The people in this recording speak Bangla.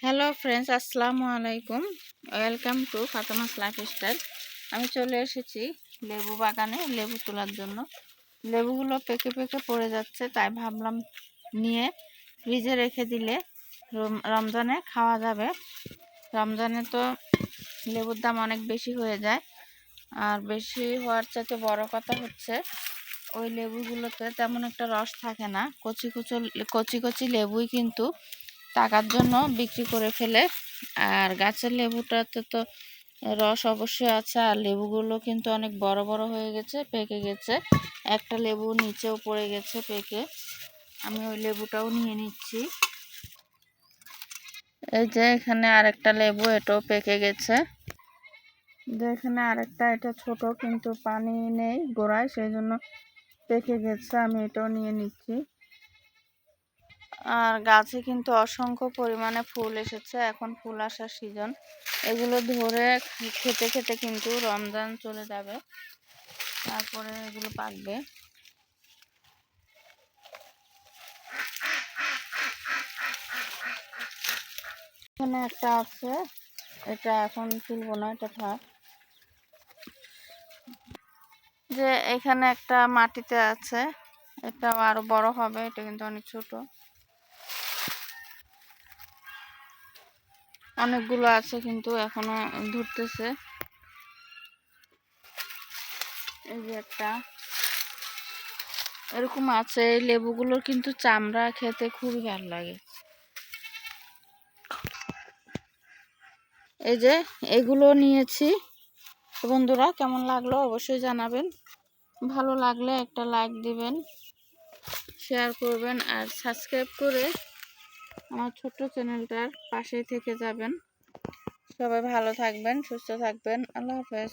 হ্যালো ফ্রেন্ডস আসসালামু আলাইকুম welcome to Fatema's lifestyle আমি চলে এসেছি লেবু বাগানে, লেবু তোলার জন্য। লেবুগুলো পেকে পেকে পড়ে যাচ্ছে, তাই ভাবলাম নিয়ে ফ্রিজে রেখে দিলে রম- রমজানে খাওয়া যাবে। রমজানে তো লেবুর দাম অনেক বেশি হয়ে যায়। আর বেশি হওয়ার চাইতে বড় কথা হচ্ছে, ওই লেবুগুলোতে তেমন একটা রস থাকে না। কচি কুচো কচি কচি লেবুই কিন্তু টাকার জন্য বিক্রি করে ফেলে। আর গাছের লেবুটাতে তো রস অবশ্যই আছে, আর লেবুগুলো কিন্তু অনেক বড় বড় হয়ে গেছে, পেকে গেছে। একটা লেবু নিচেও পড়ে গেছে পেকে। আমি ওই লেবুটাও নিয়ে নিচ্ছি। এই যে এখানে আরেকটা লেবু, এটাও পেকে গেছে। যে এখানে আরেকটা, এটা ছোট কিন্তু পানি নেই গোড়ায়, সেই জন্য পেকে গেছে, আমি এটাও নিয়ে নিচ্ছি। আর গাছে কিন্তু অসংখ্য পরিমাণে ফুল এসেছে, এখন ফুল আসার সিজন এগুলো ধরে খেতে খেতে কিন্তু রমজান চলে যাবে। তারপরে এগুলো পাকবে। এখানে একটা আছে, এটা এখন তুলবো না, এটা থাক। যে এখানে একটা মাটিতে আছে এটা আরও বড় হবে, এটা কিন্তু অনেক ছোট। অনেকগুলো আছে কিন্তু এখনও ধরতেছে। এই যে একটা। এরকম আছে, এই লেবুগুলোর কিন্তু চামড়া খেতে খুবই ভালো লাগে। এই যে এগুলো নিয়েছি। বন্ধুরা, কেমন লাগল অবশ্যই জানাবেন। ভালো লাগলে একটা লাইক দিবেন শেয়ার করবেন আর সাবস্ক্রাইব করে আমার ছোট্ট চ্যানেলটার পাশেই থেকে যাবেন। সবাই ভালো থাকবেন সুস্থ থাকবেন। আল্লাহ হাফেজ।